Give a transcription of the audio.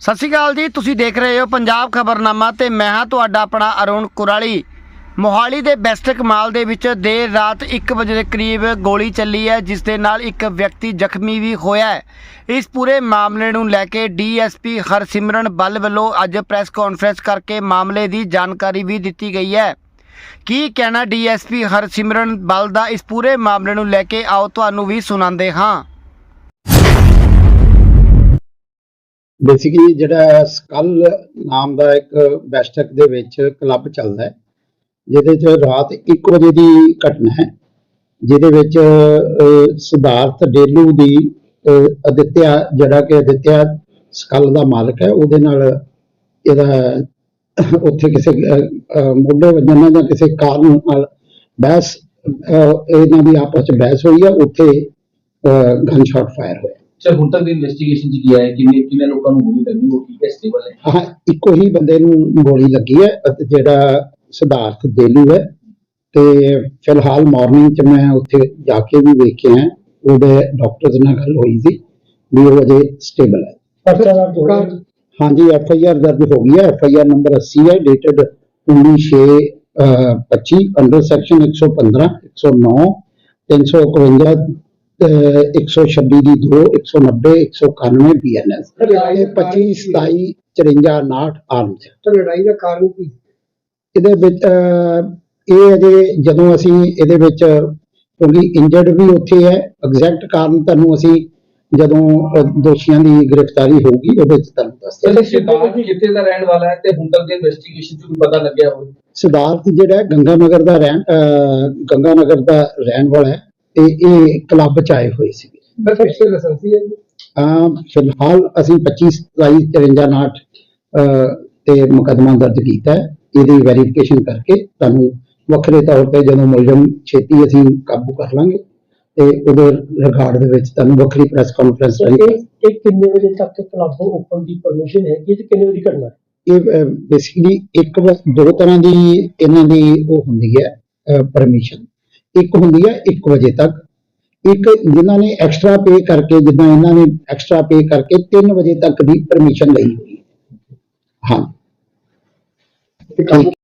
ਸਤਿ ਸ਼੍ਰੀ ਅਕਾਲ ਜੀ, ਤੁਸੀਂ ਦੇਖ ਰਹੇ ਹੋ ਪੰਜਾਬ ਖਬਰਨਾਮਾ ਤੇ ਮੈਂ ਹਾਂ ਤੁਹਾਡਾ ਆਪਣਾ ਅਰੁਣ ਕੁਰਾਲੀ। ਮੋਹਾਲੀ ਦੇ ਬੈਸਟਕ ਮਾਲ ਦੇ ਵਿੱਚ ਦੇਰ ਰਾਤ 1 ਵਜੇ ਦੇ ਕਰੀਬ ਗੋਲੀ ਚੱਲੀ ਹੈ, ਜਿਸ ਦੇ ਨਾਲ ਇੱਕ ਵਿਅਕਤੀ ਜ਼ਖਮੀ ਵੀ ਹੋਇਆ ਹੈ। ਇਸ ਪੂਰੇ ਮਾਮਲੇ ਨੂੰ ਲੈ ਕੇ ਡੀਐਸਪੀ ਹਰਸਿਮਰਨ ਬੱਲ ਵੱਲੋਂ ਅੱਜ ਪ੍ਰੈਸ ਕਾਨਫਰੰਸ ਕਰਕੇ ਮਾਮਲੇ ਦੀ ਜਾਣਕਾਰੀ ਵੀ ਦਿੱਤੀ ਗਈ ਹੈ। ਕੀ ਕਹਿਣਾ ਡੀਐਸਪੀ ਹਰਸਿਮਰਨ ਬੱਲ ਦਾ? ਇਸ ਪੂਰੇ ਮਾਮਲੇ ਨੂੰ ਲੈ ਕੇ ਆਓ, ਤੁਹਾਨੂੰ ਵੀ ਸੁਣਾਉਂਦੇ ਹਾਂ। ਬੇਸਿਕਲੀ ਜਿਹੜਾ ਸਕਲ ਨਾਮ ਦਾ ਇੱਕ ਬੈਸਟਕ ਦੇ ਵਿੱਚ ਕਲੱਬ ਚੱਲਦਾ ਹੈ ਜਿਹਦੇ 'ਚ ਰਾਤ 1 ਵਜੇ ਦੀ ਘਟਨਾ ਹੈ ਜਿਹਦੇ ਵਿੱਚ ਸਿਧਾਰਥ ਡੇਲੂ ਦੀ ਅਹ, ਅਦਿੱਤਿਆ ਜਿਹੜਾ ਕਿ ਅਦਿੱਤਿਆ ਸਕਲ ਦਾ ਮਾਲਕ ਹੈ ਉਹਦੇ ਨਾਲ ਇਹਦਾ ਉੱਥੇ ਕਿਸੇ ਅਹ, ਅਹ, ਮੋਢੇ ਵੱਜਣ ਨਾਲ ਜਾਂ ਕਿਸੇ ਕਾਰਨ ਨਾਲ ਬਹਿਸ ਇਹਨਾਂ ਦੀ ਆਪਸ ਵਿੱਚ ਬਹਿਸ ਹੋਈ ਹੈ ਉੱਥੇ ਗਨ ਸ਼ਾਟ ਫਾਇਰ ਹੋਇਆ। ਸਰ ਹੁਣ ਤੱਕ ਦੀ ਇਨਵੈਸਟੀਗੇਸ਼ਨ ਚ ਕੀ ਹੈ ਕਿੰਨੇ ਕਿੰਨੇ ਲੋਕਾਂ ਨੂੰ ਗੋਲੀ ਲੱਗੀ? ਉਹ ਠੀਕ ਹੈ ਸਟੇਬਲ ਹੈ? ਹਾਂ ਇੱਕੋ ਹੀ ਬੰਦੇ ਨੂੰ ਗੋਲੀ ਲੱਗੀ ਹੈ ਅਤੇ ਜਿਹੜਾ ਸਿਧਾਰਥ ਦੇਲੂ ਹੈ ਤੇ ਫਿਲਹਾਲ ਮਾਰਨਿੰਗ ਚ ਮੈਂ ਉੱਥੇ ਜਾ ਕੇ ਵੀ ਵੇਖਿਆ ਉਹਦੇ ਡਾਕਟਰਸ ਨਾਲ ਗੱਲ ਹੋਈ ਸੀ ਵੀ ਉਹ ਅਜੇ ਸਟੇਬਲ ਹੈ। ਹਾਂਜੀ ਐਫ ਆਈ ਆਰ ਦਰਜ ਹੋ ਗਈ ਹੈ। ਐਫ ਆਈ ਆਰ ਨੰਬਰ 80 ਹੈ ਡੇਟਡ 19/6/25 ਅੰਡਰ ਸੈਕਸ਼ਨ 115 109 351 ਅਹ, 126 ਦੀ 2 190 191 ਬੀਐਨਐਸ ਇਹ 25 27 54 59 ਆਰਮਡ ਤਾਂ ਲੜਾਈ ਦਾ ਕਾਰਨ ਕੀ? ਇਹਦੇ ਵਿੱਚ ਇਹ ਅਜੇ ਜਦੋਂ ਅਸੀਂ ਇਹਦੇ ਵਿੱਚ ਕਿਉਂਕਿ ਇੰਜਰਡ ਵੀ ਉੱਥੇ ਹੈ ਐਗਜ਼ੈਕਟ ਕਾਰਨ ਤੁਹਾਨੂੰ ਅਸੀਂ ਜਦੋਂ ਦੋਸ਼ੀਆਂ ਦੀ ਗ੍ਰਿਫਤਾਰੀ ਹੋਊਗੀ ਉਹਦੇ ਵਿੱਚ ਤੁਹਾਨੂੰ ਦੱਸ ਸਰ ਸਿਧਾਰਥ ਕਿੱਥੇ ਦਾ ਰਹਿਣ ਵਾਲਾ ਹੈ ਤੇ ਹੁਣ ਤੱਕ ਦੀ ਇਨਵੈਸਟੀਗੇਸ਼ਨ ਚ ਕੋਈ ਪਤਾ ਲੱਗਿਆ ਹੋਵੇ ਸਿਧਾਰਥ ਜਿਹੜਾ ਹੈ ਗੰਗਾਨਗਰ ਦਾ ਰਹਿਣ ਅਹ, ਗੰਗਾਨਗਰ ਦਾ ਰਹਿਣ ਵਾਲਾ ਹੈ। ਤੇ ਇਹ ਕਲੱਬ ਚ ਆਏ ਹੋਏ ਸੀ ਮੈਂ ਪਿਛਲੇ ਲਾਇਸੈਂਸੀ ਹੈ ਜੀ। ਅਹ, ਫਿਲਹਾਲ ਅਸੀਂ 25 27 53 ਨਾਟ ਤੇ ਮੁਕੱਦਮਾ ਦਰਜ ਕੀਤਾ ਹੈ। ਇਹਦੀ ਵੈਰੀਫਿਕੇਸ਼ਨ ਕਰਕੇ ਤੁਹਾਨੂੰ ਵੱਖਰੇ ਤੌਰ ਤੇ ਜਦੋਂ ਮੁਲਜ਼ਮ ਛੇਤੀ ਅਸੀਂ ਕਾਬੂ ਕਰ ਲਾਂਗੇ ਤੇ ਉਹਦੇ ਰਿਗਾਰਡ ਦੇ ਵਿੱਚ ਤੁਹਾਨੂੰ ਵੱਖਰੀ ਪ੍ਰੈਸ ਕਾਨਫਰੰਸ ਰਾਹੀਂ ਇਹ ਇਹ ਕਿੰਨੇ ਵਜੇ ਤੱਕ ਕਲੱਬ ਓਪਨ ਦੀ ਪਰਮਿਸ਼ਨ ਹੈ ਕਿ ਕਿੰਨੇ ਵਜੇ ਕਰਨਾ ਹੈ? ਇਹ ਬੇਸਿਕਲੀ ਇੱਕ ਵ- ਦੋ ਤਰ੍ਹਾਂ ਦੀ ਇਹਨਾਂ ਦੀ ਉਹ ਹੁੰਦੀ ਹੈ ਪਰਮਿਸ਼ਨ ਇੱਕ ਹੁੰਦੀ ਹੈ 1 ਵਜੇ ਤੱਕ। ਇੱਕ ਜਿਨ੍ਹਾਂ ਨੇ ਐਕਸਟਰਾ ਪੇ ਕਰਕੇ, ਜਿੱਦਾਂ ਇਹਨਾਂ ਨੇ ਐਕਸਟਰਾ ਪੇ ਕਰਕੇ 3 ਵਜੇ ਤੱਕ ਦੀ ਪਰਮਿਸ਼ਨ ਲਈ ਹਾਂ।